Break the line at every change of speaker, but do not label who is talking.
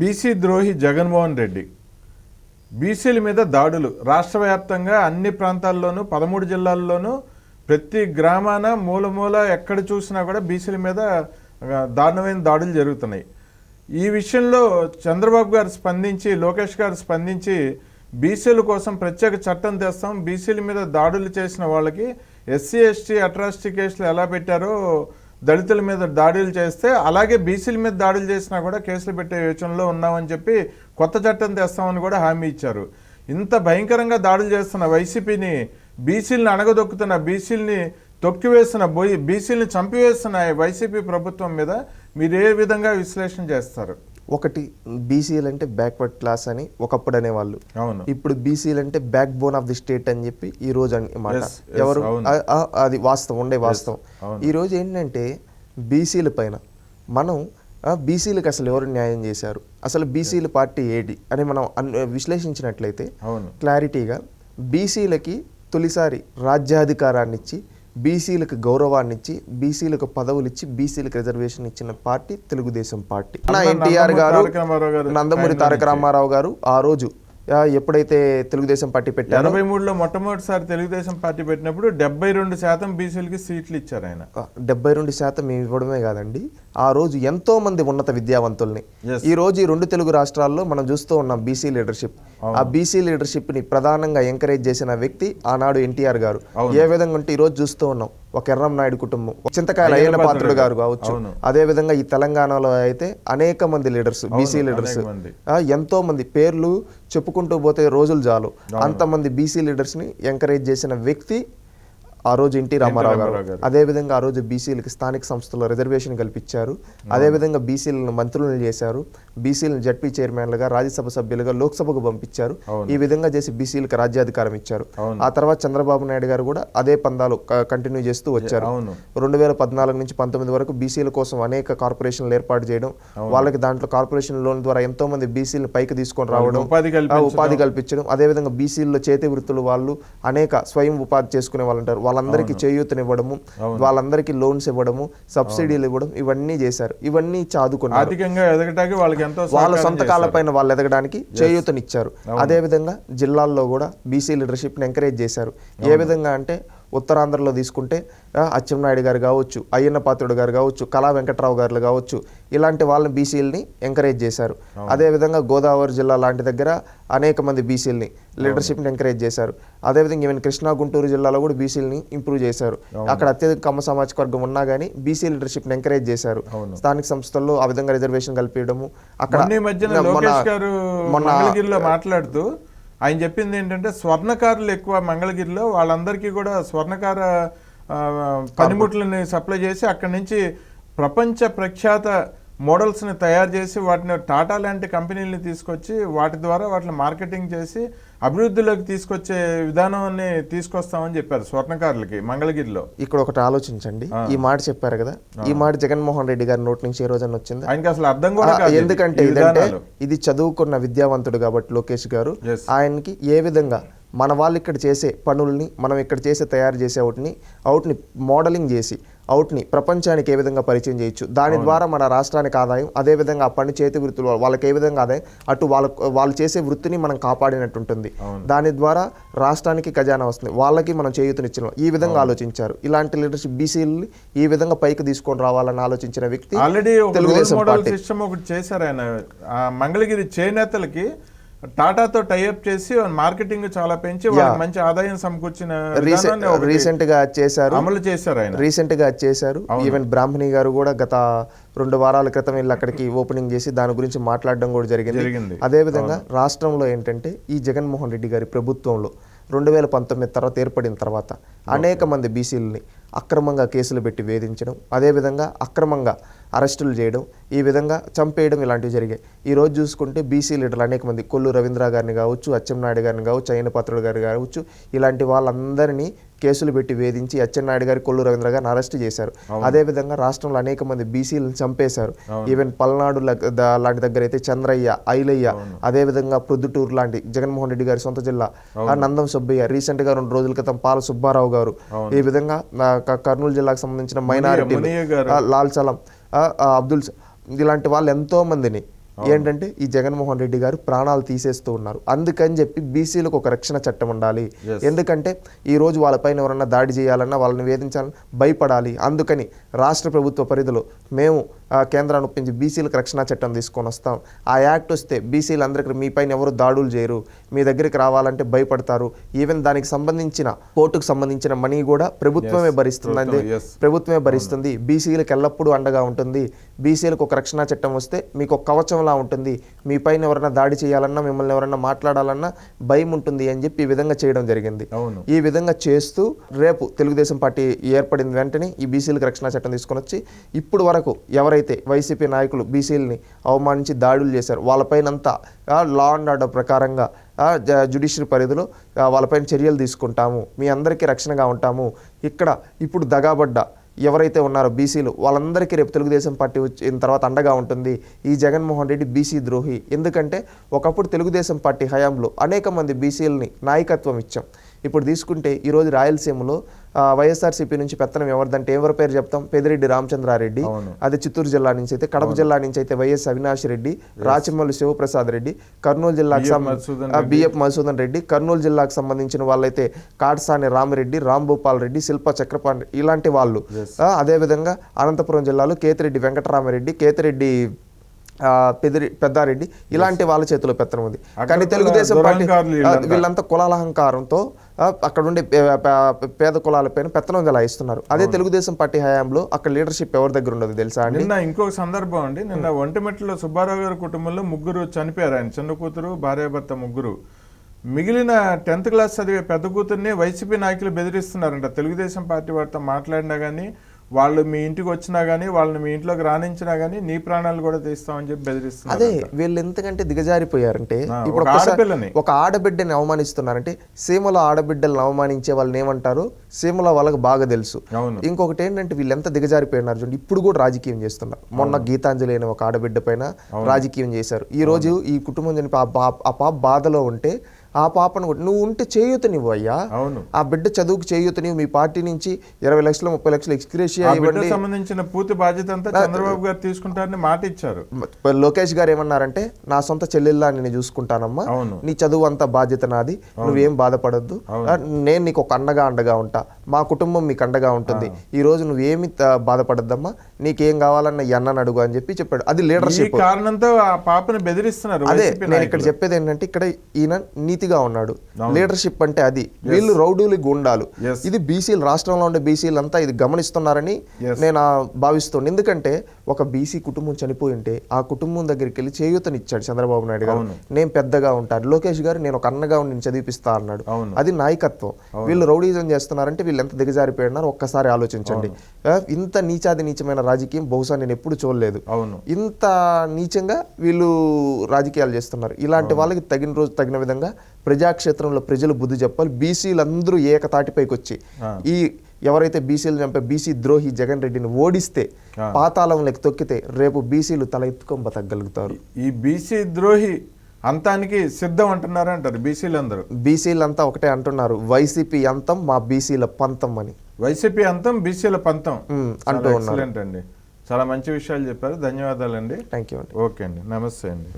BC ద్రోహి జగన్మోహన్ రెడ్డి. బీసీల మీద దాడులు. రాష్ట్ర వ్యాప్తంగా అన్ని ప్రాంతాల్లోనూ పదమూడు జిల్లాల్లోనూ ప్రతి గ్రామాన మూల మూల ఎక్కడ చూసినా కూడా బీసీల మీద దారుణమైన దాడులు జరుగుతున్నాయి. ఈ విషయంలో చంద్రబాబు గారు స్పందించి లోకేష్ గారు స్పందించి బీసీల కోసం ప్రత్యేక చట్టం తెస్తాం. బీసీల మీద దాడులు చేసిన వాళ్ళకి ఎస్సీ ఎస్టీ అట్రాసిటీ కేసులు ఎలా పెట్టారో దళితుల మీద దాడులు చేస్తే అలాగే బీసీల మీద దాడులు చేసినా కూడా కేసులు పెట్టే యోచనలో ఉన్నామని చెప్పి కొత్త చట్టం తెస్తామని కూడా హామీ ఇచ్చారు. ఇంత భయంకరంగా దాడులు చేస్తున్న వైసీపీని బీసీలను అణగదొక్కుతున్న బీసీలని తొక్కివేసిన బోయి బీసీలను చంపివేస్తున్న వైసీపీ ప్రభుత్వం మీద మీరు ఏ విధంగా విశ్లేషణ చేస్తారు?
ఒకటి బీసీలు అంటే బ్యాక్వర్డ్ క్లాస్ అని ఒకప్పుడు అనేవాళ్ళు. ఇప్పుడు బీసీలు అంటే backbone of the state అని చెప్పి ఈ రోజు అని మాట. ఎవరు? అది వాస్తవం ఉండే వాస్తవం. ఈ రోజు ఏంటంటే బీసీల పైన మనం బీసీలకు అసలు ఎవరు న్యాయం చేశారు? అసలు బీసీల పార్టీ ఏడి అని మనం అన్- విశ్లేషించినట్లయితే క్లారిటీగా బీసీలకి తొలిసారి రాజ్యాధికారాన్ని ఇచ్చి బీసీలకు గౌరవాన్ని ఇచ్చి బీసీలకు పదవులు ఇచ్చి బీసీలకు రిజర్వేషన్ ఇచ్చిన పార్టీ తెలుగుదేశం పార్టీ ఎన్టీఆర్ గారు నందమూరి తారక. రామారావు గారు ఆ రోజు ఎప్పుడైతే తెలుగుదేశం పార్టీ పెట్టారో?
ఎనభై మూడులో మొట్టమొదటిసారి తెలుగుదేశం పార్టీ పెట్టినప్పుడు డెబ్బై రెండు శాతం బీసీలకి సీట్లు ఇచ్చారు ఆయన.
డెబ్బై రెండు శాతం మేము ఇవ్వడమే కాదండి. ఆ రోజు ఎంతో మంది ఉన్నత విద్యావంతుల్ని. ఈ రోజు ఈ రెండు తెలుగు రాష్ట్రాల్లో మనం చూస్తూ ఉన్నాం బీసీ లీడర్షిప్. ఆ బీసీ లీడర్షిప్ని ప్రధానంగా ఎంకరేజ్ చేసిన వ్యక్తి ఆనాడు ఎన్టీఆర్ గారు. ఏ విధంగా ఉంటే ఈ రోజు చూస్తూ ఉన్నాం. ఒక ఎర్రం నాయుడు కుటుంబం. చింతకాయల అయ్యన్న పాత్రుడు గారు కావచ్చు. అదే విధంగా ఈ తెలంగాణలో అయితే అనేక మంది లీడర్స్ బీసీ లీడర్స్. ఎంతో మంది పేర్లు చెప్పుకుంటూ పోతే రోజులు చాలు. అంతమంది బీసీ లీడర్స్ని ఎంకరేజ్ చేసిన వ్యక్తి ఆ రోజు ఎన్టీ రామారావు గారు. అదేవిధంగా ఆ రోజు బీసీలకి స్థానిక సంస్థల్లో రిజర్వేషన్ కల్పించారు. అదేవిధంగా బీసీలను మంత్రులను చేశారు. బీసీలను జడ్పీ చైర్మన్లుగా రాజ్యసభ సభ్యులుగా లోక్సభకు పంపించారు. ఈ విధంగా చేసి బీసీలకు రాజ్యాధికారం ఇచ్చారు. ఆ తర్వాత చంద్రబాబు నాయుడు గారు కూడా అదే పందాలు కంటిన్యూ చేస్తూ వచ్చారు. రెండు వేల పద్నాలుగు నుంచి పంతొమ్మిది వరకు బీసీల కోసం అనేక కార్పొరేషన్లు ఏర్పాటు చేయడం వాళ్ళకి దాంట్లో కార్పొరేషన్ లోన్ ద్వారా ఎంతో మంది బీసీలను పైకి తీసుకొని రావడం
ఉపాధి
ఆ
కల్పించడం
ఉపాధి కల్పించడం అదేవిధంగా బీసీల్లో చేతి వృత్తులు వాళ్ళు అనేక స్వయం ఉపాధి చేసుకునే వాళ్ళు ఉంటారు వాళ్ళందరికీ చేయూతనివ్వడము వాళ్ళందరికీ లోన్స్ ఇవ్వడము సబ్సిడీలు ఇవ్వడం ఇవన్నీ చేశారు. ఇవన్నీ చాదుకున్నారు.
ఆర్థికంగా ఎదగటానికి వాళ్ళకి ఎంతో
వాళ్ళ సొంత కాళ్ళపైన వాళ్ళు ఎదగడానికి చేయూతనిచ్చారు. అదే విధంగా జిల్లాల్లో కూడా బీసీ లీడర్షిప్ని ఎంకరేజ్ చేశారు. ఏ విధంగా అంటే ఉత్తరాంధ్రలో తీసుకుంటే అచ్చెన్నాయుడు గారు కావచ్చు అయ్యన్న పాత్రుడు గారు కావచ్చు కళా వెంకట్రావు గారు కావచ్చు ఇలాంటి వాళ్ళని బీసీలని ఎంకరేజ్ చేశారు. అదే విధంగా గోదావరి జిల్లా లాంటి దగ్గర అనేక మంది బీసీలని లీడర్షిప్ని ఎంకరేజ్ చేశారు. అదేవిధంగా ఈవెన్ కృష్ణా గుంటూరు జిల్లాలో కూడా బీసీలని ఇంప్రూవ్ చేశారు. అక్కడ అత్యధిక కమ్మ సామాజిక వర్గం ఉన్నా కానీ బీసీ లీడర్షిప్ని ఎంకరేజ్ చేశారు. స్థానిక సంస్థల్లో ఆ విధంగా రిజర్వేషన్ కల్పించడము అక్కడ
మొన్న మాట్లాడుతూ ఆయన చెప్పింది ఏంటంటే స్వర్ణకారులు ఎక్కువ మంగళగిరిలో వాళ్ళందరికీ కూడా స్వర్ణకార పనిముట్లని సప్లై చేసి అక్కడి నుంచి ప్రపంచ ప్రఖ్యాత మోడల్స్ని తయారు చేసి వాటిని టాటా లాంటి కంపెనీలని తీసుకొచ్చి వాటి ద్వారా వాటిని మార్కెటింగ్ చేసి అభివృద్ధిలోకి తీసుకొచ్చే విధానాన్ని తీసుకొస్తామని చెప్పారు స్వర్ణకారులకి మంగళగిరిలో
ఇక్కడ ఒకటి ఆలోచించండి ఈ మాట చెప్పారు కదా ఈ మాట జగన్మోహన్ రెడ్డి గారి నోటి నుంచి ఏ రోజున వచ్చిందా
ఆయనకి అసలు అర్థం కూడా.
ఎందుకంటే ఇదంటే. ఇది చదువుకున్న విద్యావంతుడు కాబట్టి లోకేష్ గారు. ఆయనకి ఏ విధంగా మన వాళ్ళు ఇక్కడ చేసే పనుల్ని మనం ఇక్కడ చేసే తయారు చేసే అవుట్ని అవుట్ని మోడలింగ్ చేసి అవుట్ని ప్రపంచానికి ఏ విధంగా పరిచయం చేయొచ్చు? దాని ద్వారా మన రాష్ట్రానికి ఆదాయం అదే విధంగా ఆ పని చేతి వృత్తులు వాళ్ళకి ఏ విధంగా ఆదాయం అటు వాళ్ళ వాళ్ళు చేసే వృత్తిని మనం కాపాడినట్టు ఉంటుంది దాని ద్వారా రాష్ట్రానికి ఖజానా వస్తుంది. వాళ్ళకి మనం చేయూతనిచ్చిన ఈ విధంగా ఆలోచించారు. ఇలాంటి లీడర్షిప్ బీసీలని ఈ విధంగా పైకి తీసుకొని రావాలని ఆలోచించిన వ్యక్తి
ఆల్రెడీ
తెలుగుదేశం
ఒకటి చేశారు ఆయన. మంగళగిరి చేనేతలకి టాటాతో టైఅప్ చేసి మార్కెటింగ్ చాలా పెంచి వాళ్ళకి మంచి ఆదాయం సమకూర్చిన
రీసెంట్గా చేశారు.
అమలు చేశారు ఆయన.
రీసెంట్గా చేశారు ఈవెన్ బ్రాహ్మణి గారు కూడా గత రెండు వారాల క్రితం వెళ్ళి అక్కడికి ఓపెనింగ్ చేసి దాని గురించి మాట్లాడడం కూడా జరిగింది.
జరిగింది.
అదే విధంగా రాష్ట్రంలో ఏంటంటే ఈ జగన్మోహన్ రెడ్డి గారి ప్రభుత్వంలో రెండు వేల పంతొమ్మిది తర్వాత ఏర్పడిన తర్వాత అనేక మంది బీసీలని అక్రమంగా కేసులు పెట్టి వేధించడం అదేవిధంగా అక్రమంగా అరెస్టులు చేయడం ఈ విధంగా చంపేయడం ఇలాంటివి జరిగాయి. ఈ రోజు చూసుకుంటే బీసీ లీడర్లు అనేక మంది కొల్లు రవీంద్ర గారిని కావచ్చు అచ్చెన్నాయుడు గారిని కావచ్చు అయ్యన పాత్రుడు గారు కావచ్చు ఇలాంటి వాళ్ళందరినీ కేసులు పెట్టి వేధించి అచ్చెన్నాయుడు గారి కొల్లు రవీంద్ర గారిని అరెస్ట్ చేశారు. అదేవిధంగా రాష్ట్రంలో అనేక మంది బీసీలను చంపేశారు. ఈవెన్ పల్నాడు లాంటి దగ్గర అయితే చంద్రయ్య ఐలయ్య అదేవిధంగా ప్రొద్దుటూరు లాంటి జగన్మోహన్ రెడ్డి గారి సొంత జిల్లా ఆ నందం సుబ్బయ్య రీసెంట్గా రెండు రోజుల క్రితం పాల సుబ్బారావు గారు. ఈ విధంగా కర్నూలు జిల్లాకు సంబంధించిన మైనారిటీ. లాల్ ఆ, అబ్దుల్ ఇలాంటి వాళ్ళు ఎంతో మందిని ఏంటంటే ఈ జగన్మోహన్ రెడ్డి గారు ప్రాణాలు తీసేస్తూ ఉన్నారు. అందుకని చెప్పి బీసీలకు ఒక రక్షణ చట్టం ఉండాలి. ఎందుకంటే ఈ రోజు వాళ్ళపైన ఎవరన్నా దాడి చేయాలన్నా వాళ్ళని వేధించాలన్నా భయపడాలి. అందుకని రాష్ట్ర ప్రభుత్వ పరిధిలో మేము కేంద్రాన్ని ఒప్పించి బీసీలకు రక్షణ చట్టం తీసుకొని వస్తాం. ఆ యాక్ట్ వస్తే బీసీలు అందరికీ మీ పైన ఎవరు దాడులు చేయరు మీ దగ్గరికి రావాలంటే భయపడతారు. ఈవెన్ దానికి సంబంధించిన కోర్టుకు సంబంధించిన మనీ కూడా ప్రభుత్వమే
Yes.
భరిస్తుంది అంటే
ప్రభుత్వం, yes.
ప్రభుత్వమే భరిస్తుంది. బీసీలకు ఎల్లప్పుడూ అండగా ఉంటుంది. బీసీలకు ఒక రక్షణ చట్టం వస్తే మీకు ఒక కవచంలా ఉంటుంది. మీ పైన ఎవరైనా దాడి చేయాలన్నా మిమ్మల్ని ఎవరైనా మాట్లాడాలన్నా భయం ఉంటుంది అని చెప్పి ఈ విధంగా చేయడం జరిగింది. ఈ విధంగా చేస్తూ రేపు తెలుగుదేశం పార్టీ ఏర్పడిన వెంటనే ఈ బీసీలకు రక్షణ చట్టం తీసుకొని వచ్చి ఇప్పుడు వరకు ఎవరైతే వైసీపీ నాయకులు బీసీలని అవమానించి దాడులు చేశారు వాళ్ళపైనంతా లా అండ్ ఆర్డర్ ప్రకారంగా జుడిషియరీ పరిధిలో వాళ్ళపైన చర్యలు తీసుకుంటాము. మీ అందరికీ రక్షణగా ఉంటాము. ఇక్కడ ఇప్పుడు దగాబడ్డ ఎవరైతే ఉన్నారో బీసీలు వాళ్ళందరికీ రేపు తెలుగుదేశం పార్టీ వచ్చిన తర్వాత అండగా ఉంటుంది. ఈ జగన్మోహన్ రెడ్డి బీసీ ద్రోహి. ఎందుకంటే ఒకప్పుడు తెలుగుదేశం పార్టీ హయాంలో అనేక మంది బీసీలని నాయకత్వం ఇచ్చాం. ఇప్పుడు తీసుకుంటే ఈరోజు రాయలసీమలో వైఎస్ఆర్సీపీ నుంచి పెత్తనం ఎవరిదంటే ఎవరి పేరు చెప్తాం? పెదిరెడ్డి రామచంద్రారెడ్డి. అది చిత్తూరు జిల్లా నుంచి అయితే కడప జిల్లా నుంచి అయితే వైఎస్ అవినాష్ రెడ్డి రాచమల్లి శివప్రసాద్ రెడ్డి కర్నూలు జిల్లాకు
బిఎఫ్ మధుసూదన్
రెడ్డి. కర్నూలు జిల్లాకు సంబంధించిన వాళ్ళైతే కాటసాని రామిరెడ్డి రాంభూపాల్ రెడ్డి శిల్ప చక్రపాణి ఇలాంటి వాళ్ళు. అదేవిధంగా అనంతపురం జిల్లాలో కేతిరెడ్డి వెంకటరామరెడ్డి కేతిరెడ్డి పెదిరి పెద్దారెడ్డి ఇలాంటి వాళ్ళ చేతిలో పెత్తనం ఉంది. కానీ తెలుగుదేశం పార్టీ
వీళ్ళంతా.
కులాలహంకారంతో ఆ, అక్కడ ఉండే పేద కులాలపైన పెత్తనం ఇస్తున్నారు అదే తెలుగుదేశం పార్టీ హయాంలో అక్కడ లీడర్షిప్ ఎవరి దగ్గర ఉండదు తెలుసా అండి?
నిన్న ఇంకొక సందర్భం అండి. నిన్న ఒంటిమెట్లో సుబ్బారావు గారి కుటుంబంలో ముగ్గురు చనిపోయారు. ఆయన చిన్న కూతురు భార్యాభర్త ముగ్గురు. మిగిలిన టెన్త్ క్లాస్ చదివే పెద్ద కూతుర్ని వైసీపీ నాయకులు బెదిరిస్తున్నారంట. తెలుగుదేశం పార్టీ వారితో మాట్లాడినా కానీ వాళ్ళు మీ ఇంటికి వచ్చినా కానీ వాళ్ళని మీ ఇంట్లోకి రాణించినా కానీ నీ ప్రాణాలు కూడా తీస్తామని చెప్పి బెదిరిస్తున్నారు
అదే వీళ్ళు ఎంతకంటే దిగజారిపోయారంటే ఇప్పుడు
ఒక
ఒక్కసారి
ఆడపిల్లని.
ఒక ఆడబిడ్డని అవమానిస్తున్నారంటే సీమలో ఆడబిడ్డలను అవమానించే వాళ్ళని ఏమంటారు? సీమలో వాళ్ళకి బాగా తెలుసు. ఇంకొకటి ఏంటంటే వీళ్ళు ఎంత దిగజారిపోయినారు చూడండి ఇప్పుడు కూడా రాజకీయం చేస్తున్నారు. మొన్న గీతాంజలి అనే ఒక ఆడబిడ్డ పైన రాజకీయం చేశారు. ఈ రోజు ఈ కుటుంబం చనిపి ఆ పాప బాధలో ఉంటే ఆ పాపను కూడా నువ్వు ఉంటే చేయూత నువ్వు అయ్యా.
అవును.
ఆ బిడ్డ చదువుకు చేయూత నీవు మీ పార్టీ నుంచి ఇరవై లక్షలు ముప్పై లక్షలు ఎక్స్క్రేషియా ఇవ్వండి.
సంబంధించిన పూర్తి బాధ్యత అంతా చంద్రబాబు గారు తీసుకుంటారని మాట ఇచ్చారు.
లోకేష్ గారు ఏమన్నారంటే నా సొంత చెల్లెల్లా నేను చూసుకుంటానమ్మా. నీ చదువు అంతా బాధ్యత నాది. నువ్వేం బాధపడద్దు. నేను నీకు ఒక అండగా అండగా ఉంటా. మా కుటుంబం మీకు అండగా ఉంటుంది. ఈ రోజు నువ్వేమి బాధపడద్దమ్మా. నీకేం కావాలన్న ఈ అన్నని అడుగు అని చెప్పి చెప్పాడు. అది లీడర్షిప్
కారణంతో ఆ పాపని బెదిరిస్తున్నారు
అదే నేను ఇక్కడ చెప్పేది ఏంటంటే ఇక్కడ ఈయన నీతిగా ఉన్నాడు. లీడర్షిప్ అంటే అది. వీళ్ళు రౌడీలు గుండాలు. ఇది బీసీలు రాష్ట్రంలో ఉండే బీసీలు అంతా ఇది గమనిస్తున్నారని. నేను భావిస్తున్నాను ఎందుకంటే ఒక బీసీ కుటుంబం చనిపోయి ఉంటే ఆ కుటుంబం దగ్గరికి వెళ్ళి చేయూతనిచ్చాడు చంద్రబాబు నాయుడు గారు. నేను పెద్దగా ఉంటాను. లోకేష్ గారు నేను ఒక అన్నగా ఉండి నేను చదివిపిస్తా అన్నాడు. అది నాయకత్వం. వీళ్ళు రౌడీజం చేస్తున్నారంటే వీళ్ళు ఎంత దిగజారిపోయినారో ఒక్కసారి ఆలోచించండి. ఇంత నీచాది నీచమైన రాజకీయం బహుశా నేను ఎప్పుడు చూడలేదు. ఇంత నీచంగా వీళ్ళు రాజకీయాలు చేస్తున్నారు. ఇలాంటి వాళ్ళకి తగిన రోజు తగిన విధంగా ప్రజాక్షేత్రంలో ప్రజలు బుద్ధి చెప్పాలి. బీసీలందరూ ఏకతాటిపైకి వచ్చి. ఈ ఎవరైతే బీసీలు చంపే బీసీ ద్రోహి జగన్ రెడ్డిని ఓడిస్తే. పాతాళంలోకి తొక్కితే రేపు బీసీలు తల ఎత్తుకొని బతకగలుగుతారు.
ఈ బీసీ ద్రోహి అంతానికి సిద్ధం అంటున్నారు అంటారు బీసీలందరూ.
బీసీలంతా ఒకటే అంటున్నారు వైసీపీ అంతం మా బీసీల పంతం అని.
వైసీపీ అంతం బీసీల పంతం.
అంటూ
ఎక్సలెంట్ అండి. చాలా మంచి విషయాలు చెప్పారు. ధన్యవాదాలండి.
థ్యాంక్ యూ అండి.
ఓకే అండి. నమస్తే అండి.